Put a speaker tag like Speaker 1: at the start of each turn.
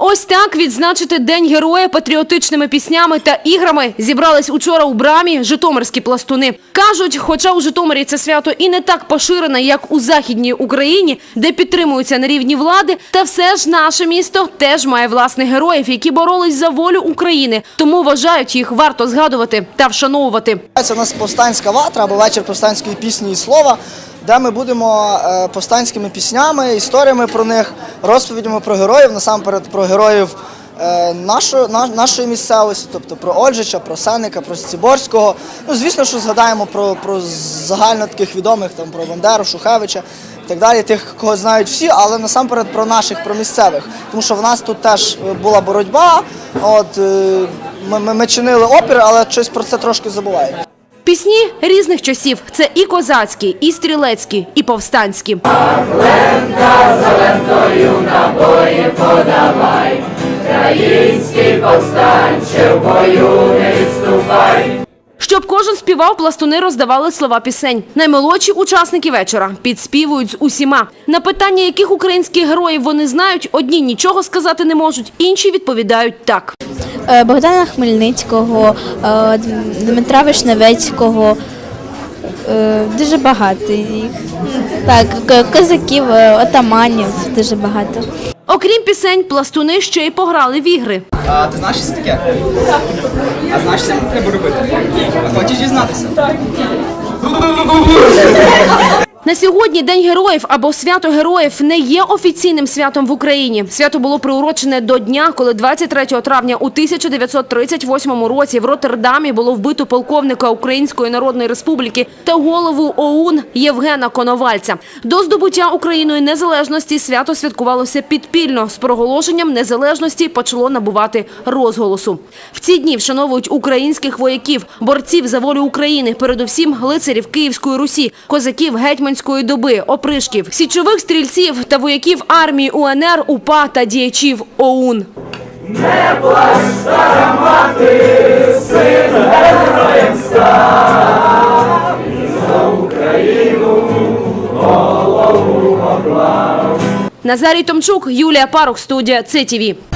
Speaker 1: Ось так відзначити День героя патріотичними піснями та іграми зібрались учора у брамі житомирські пластуни. Кажуть, хоча у Житомирі це свято і не так поширене, як у Західній Україні, де підтримуються на рівні влади, та все ж наше місто теж має власних героїв, які боролись за волю України. Тому вважають їх варто згадувати та вшановувати.
Speaker 2: Це у нас повстанська ватра або вечір повстанської пісні і слова, де ми будемо е, повстанськими піснями, історіями про них, розповідями про героїв, насамперед про героїв е, нашої, нашої місцевості, тобто про Ольжича, про Сеника, про Сціборського. Ну, звісно, що згадаємо про, про загально таких відомих, там, про Бандеру, Шухевича і так далі, тих, кого знають всі, але насамперед про наших, про місцевих. Тому що в нас тут теж була боротьба, от, е, ми, ми, ми чинили опір, але щось про це трошки забуваємо.
Speaker 1: Пісні різних часів це і козацькі, і стрілецькі, і повстанські. Щоб кожен співав, пластуни роздавали слова пісень. Наймолодші учасники вечора підспівують з усіма. На питання, яких українських героїв вони знають, одні нічого сказати не можуть, інші відповідають так.
Speaker 3: Е, Богдана Хмельницького, е, Дмитра Вишневецького. е, Дуже багато їх. Так, козаків, отаманів дуже багато.
Speaker 1: Окрім пісень, пластуни ще й пограли в ігри.
Speaker 4: А ти знаєш щось таке? А знаєш, що треба робити? А хочеш дізнатися?
Speaker 1: На сьогодні День героїв або свято героїв не є офіційним святом в Україні. Свято було приурочене до дня, коли 23 травня у 1938 році в Роттердамі було вбито полковника Української Народної Республіки та голову ОУН Євгена Коновальця. До здобуття Україною незалежності свято святкувалося підпільно. З проголошенням незалежності почало набувати розголосу. В ці дні вшановують українських вояків, борців за волю України, передусім лицарів Київської Русі, козаків гетьманської доби, опришків, січових стрільців та вояків армії УНР, УПА та діячів ОУН. Назарій Томчук, Юлія Парух, студія ЦТВ.